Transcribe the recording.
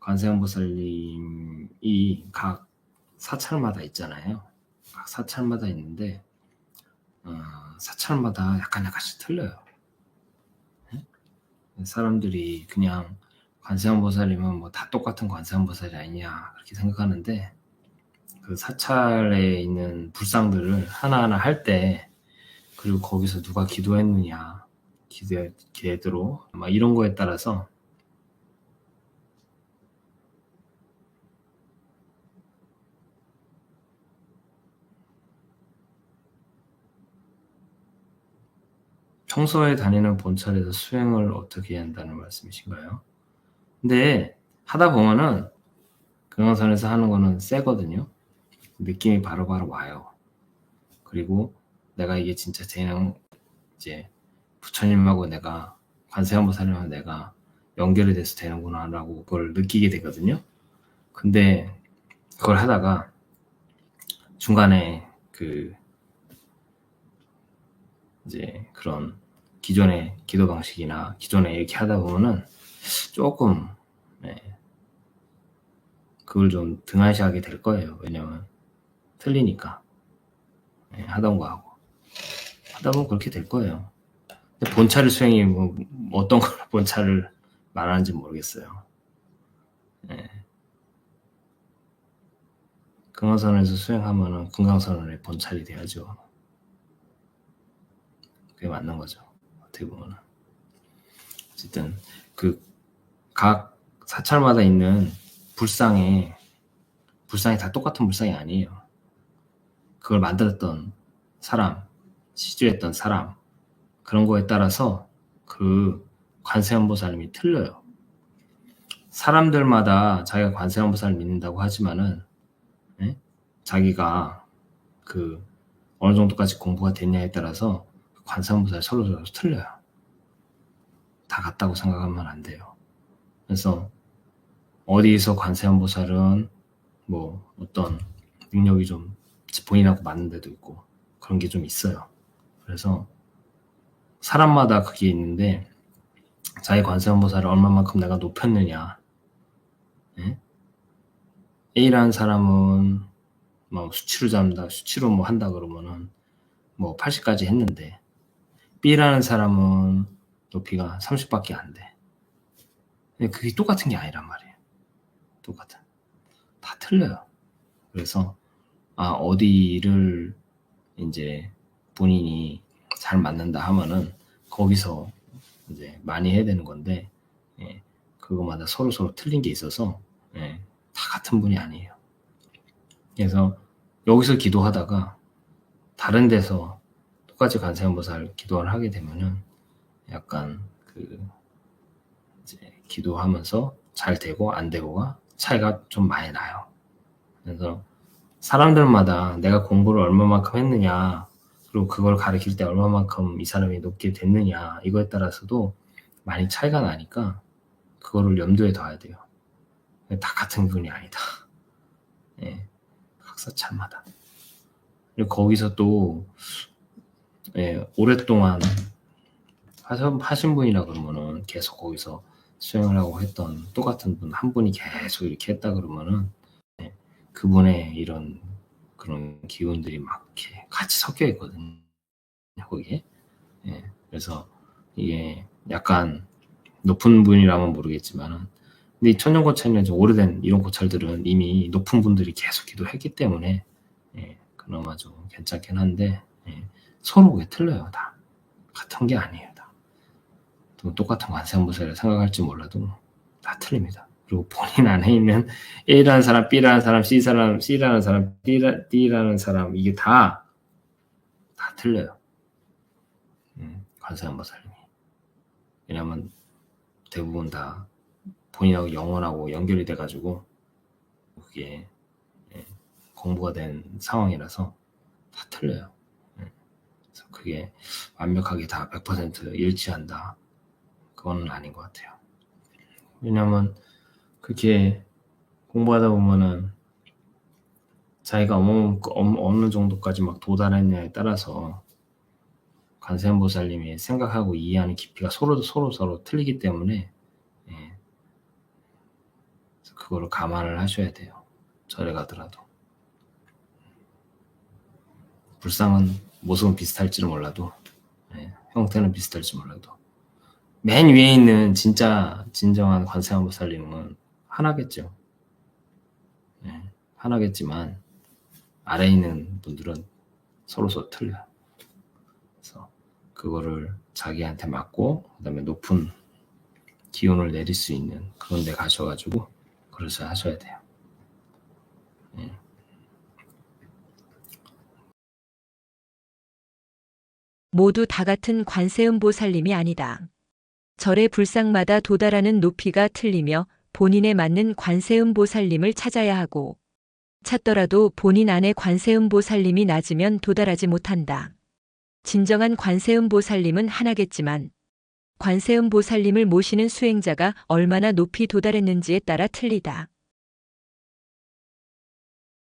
관세음보살님이 각 사찰마다 있잖아요. 각 사찰마다 있는데 어, 사찰마다 약간 약간씩 틀려요. 네? 사람들이 그냥 관세음보살님은 뭐 다 똑같은 관세음보살이 아니냐 그렇게 생각하는데 그 사찰에 있는 불상들을 하나하나 할 때 그리고 거기서 누가 기도했느냐 기대 기대로 막 이런 거에 따라서 평소에 다니는 본찰에서 수행을 어떻게 해야 한다는 말씀이신가요? 근데 하다 보면은 금강산에서 하는 거는 세거든요. 느낌이 바로바로 와요. 그리고 내가 이게 진짜 쟤랑 이제 부처님하고 내가 관세음보살님하고 내가 연결이 돼서 되는구나라고 그걸 느끼게 되거든요. 근데 그걸 하다가 중간에 그 이제 그런 기존의 기도 방식이나 기존에 이렇게 하다 보면은 조금 네, 그걸 좀 등한시하게 될 거예요. 왜냐면 틀리니까 네, 하던 거 하고 하다 보면 그렇게 될 거예요. 본차를 수행이 뭐 어떤 걸 본차를 말하는지 모르겠어요. 네. 금강선에서 수행하면은 금강선원의 본찰이 돼야죠. 그게 맞는 거죠. 어떻게 보면은. 어쨌든 그 각 사찰마다 있는 불상에 불상이 다 똑같은 불상이 아니에요. 그걸 만들었던 사람, 시주했던 사람 그런 거에 따라서 그 관세음보살님이 틀려요. 사람들마다 자기가 관세음보살을 믿는다고 하지만은 예? 자기가 그 어느 정도까지 공부가 됐냐에 따라서 관세음보살 서로 서로 틀려요. 다 같다고 생각하면 안 돼요. 그래서 어디에서 관세음보살은 뭐 어떤 능력이 좀 본인하고 맞는 데도 있고 그런 게 좀 있어요. 그래서 사람마다 그게 있는데 자기 관세음보살을 얼마만큼 내가 높였느냐 예? A라는 사람은 뭐 수치로 잡는다 수치로 뭐 한다 그러면은 뭐 80까지 했는데 B라는 사람은 높이가 30밖에 안 돼. 근데 그게 똑같은 게 아니란 말이에요. 똑같은. 다 틀려요. 그래서 아 어디를 이제 본인이 잘 맞는다 하면은 거기서 이제 많이 해야 되는 건데 예, 그거마다 서로 서로 틀린 게 있어서 예, 다 같은 분이 아니에요. 그래서 여기서 기도하다가 다른 데서 똑같이 관세음보살 기도를 하게 되면은 약간 그 이제 기도하면서 잘 되고 안 되고가 차이가 좀 많이 나요. 그래서 사람들마다 내가 공부를 얼마만큼 했느냐, 그리고 그걸 가르칠 때 얼마만큼 이 사람이 높게 됐느냐, 이거에 따라서도 많이 차이가 나니까 그거를 염두에 둬야 돼요. 다 같은 분이 아니다. 예, 각사 차마다. 그리고 거기서 또 예, 오랫동안 하신 분이라 그러면은 계속 거기서 수행을 하고 했던 똑같은 분 한 분이 계속 이렇게 했다 그러면은 네, 그분의 이런 그런 기운들이 막 이렇게 같이 섞여 있거든요. 거기에. 예, 그래서 이게 약간 높은 분이라면 모르겠지만은 근데 천년 고찰이나 좀 오래된 이런 고찰들은 이미 높은 분들이 계속 기도했기 때문에 예, 그나마 좀 괜찮긴 한데 예, 서로 그게 틀려요 다 같은 게 아니에요 다 똑같은 관세음보살을 생각할지 몰라도 다 틀립니다 그리고 본인 안에 있는 A라는 사람, B라는 사람, C 사람, C라는 사람, D라, D라는 사람 이게 다 다 틀려요. 음, 관세음보살님이 왜냐면 대부분 다 본인하고 영원하고 연결이 돼가지고 그게 예, 공부가 된 상황이라서 다 틀려요. 그게 완벽하게 다 100% 일치한다. 그건 아닌 것 같아요. 왜냐면 그렇게 공부하다 보면은 자기가 어느, 정도까지 막 도달했냐에 따라서 관세음보살님이 생각하고 이해하는 깊이가 서로 서로 서로 틀리기 때문에 예. 그거를 감안을 하셔야 돼요. 절에 가더라도. 불상은 모습은 비슷할지는 몰라도 예, 형태는 비슷할지 몰라도 맨 위에 있는 진짜 진정한 관세음보살님은 하나겠죠. 예, 하나겠지만 아래에 있는 분들은 서로 서로 틀려요. 그래서 그거를 자기한테 맞고 그다음에 높은 기운을 내릴 수 있는 그런 데 가셔가지고 그릇을 하셔야 돼요. 모두 다 같은 관세음보살님이 아니다. 절의 불상마다 도달하는 높이가 틀리며 본인에 맞는 관세음보살님을 찾아야 하고 찾더라도 본인 안에 관세음보살님이 낮으면 도달하지 못한다. 진정한 관세음보살님은 하나겠지만 관세음보살님을 모시는 수행자가 얼마나 높이 도달했는지에 따라 틀리다.